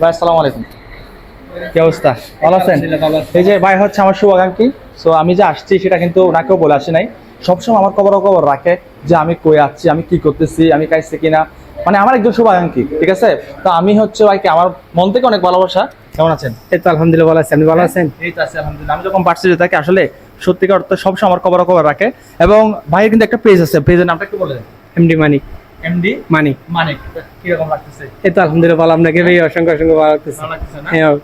ভাই আসসালামু আলাইকুম। কি অবস্থা? ভালো আছেন? এই যে ভাই হচ্ছে আমার শুভাকাঙ্ক্ষী। সো আমি যে আসছি সেটা কিন্তু ওনাকেও বলে আসি নাই। সবসময় আমার খবর খবর রাখে যে আমি কই আছি আমি কি করতেছি আমি খাইছি কিনা। মানে আমার একজন শুভাকাঙ্ক্ষী ঠিক আছে? তো আমি হচ্ছে ভাইকে আমার মন থেকে অনেক ভালোবাসা। কেমন আছেন? এই তো আলহামদুলিল্লাহ ভালো আছি। আপনি ভালো আছেন? এই তো আছে আলহামদুলিল্লাহ। আমি যখন পারছি যে তাকে আসলে সত্যিকার অর্থে সবসময় আমার খবর খবর রাখে। এবং ভাইয়ের কিন্তু একটা পেজ আছে পেজের নামটা একটু বলে দেন। এমডি মানিক এমডি মানিক। মানিক কীরকম লাগতেছে? এই তো আলহামদুলিল্লাহ ভালো আপনাকে ভাই অসংখ্য অসংখ্য ভালো লাগতেছে। ভালো লাগতেছে না? হ্যাঁ।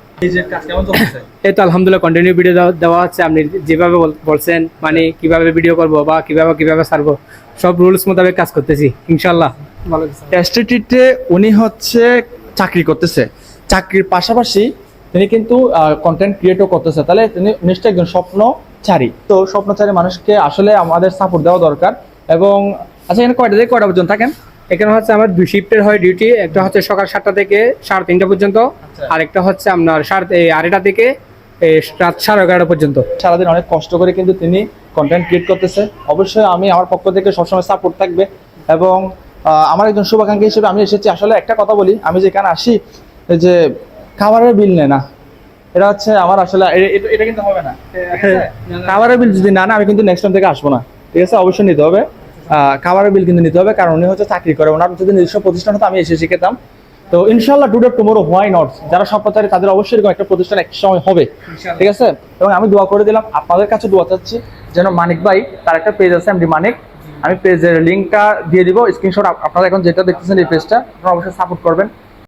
এই তো আলহামদুলিল্লাহ কন্টিনিউ ভিডিও দেওয়া হচ্ছে আপনি যেভাবে বলছেন মানে কীভাবে ভিডিও করব বা কীভাবে কীভাবে ছাড়বো সব রুলস মোতাবেক কাজ করতেছি ইনশাল্লাহ ভালো। উনি হচ্ছে চাকরি করতেছে। চাকরির পাশাপাশি তিনি কিন্তু কন্টেন্ট ক্রিয়েটও করতেছে। তাহলে তিনি নিশ্চয়ই একজন স্বপ্নচারী। তো স্বপ্নচারী মানুষকে আসলে আমাদের সাপোর্ট দেওয়া দরকার। এবং আচ্ছা এখানে কয়টা থেকে কয়টা পর্যন্ত থাকেন? এখানে হচ্ছে আমার দুই শিফটের হয় ডিউটি একটা হচ্ছে সকাল সাতটা থেকে সাড়ে তিনটা পর্যন্ত আচ্ছা। আরেকটা হচ্ছে আপনার সাড়ে আড়াইটা থেকে রাত সাড়ে এগারোটা পর্যন্ত। সারাদিন অনেক কষ্ট করে কিন্তু তিনি কন্টেন্ট ক্রিয়েট করতেছে। অবশ্যই আমি আমার পক্ষ থেকে সবসময় সাপোর্ট থাকবে এবং আমার একজন শুভাকাঙ্ক্ষী হিসেবে আমি এসেছি। আসলে একটা কথা বলি আমি যেখানে আসি যে খাবারের বিল নেয় না। এটা হচ্ছে আমার আসলে এটা- কিন্তু হবে না। আছে? খাবারের বিল যদি না না আমি কিন্তু নেক্সট টাইম থেকে আসব না। ঠিক আছে? অবশ্যই নিতে হবে। খাবারের বিল কিন্তু নিতে হবে কারণ উনি হচ্ছে চাকরি করে। ওনার যদি নিজস্ব প্রতিষ্ঠান হতো আমি এসে শিখেতাম। তো ইনশাল্লাহ টুডে টুমোরো হোয়াই নট যারা স্বপ্নচারী তাদের অবশ্যই এরকম একটা প্রতিষ্ঠান এক সময় হবে। ঠিক আছে? এবং আমি দোয়া করে দিলাম আপনাদের কাছে দোয়া চাচ্ছি যেন মানিক ভাই তার একটা পেজ আছে এমডি মানিক আমি পেজের লিঙ্কটা দিয়ে দিব স্ক্রিনশট আপনারা এখন যেটা দেখতেছেন এই পেজটা আপনারা অবশ্যই সাপোর্ট করবেন।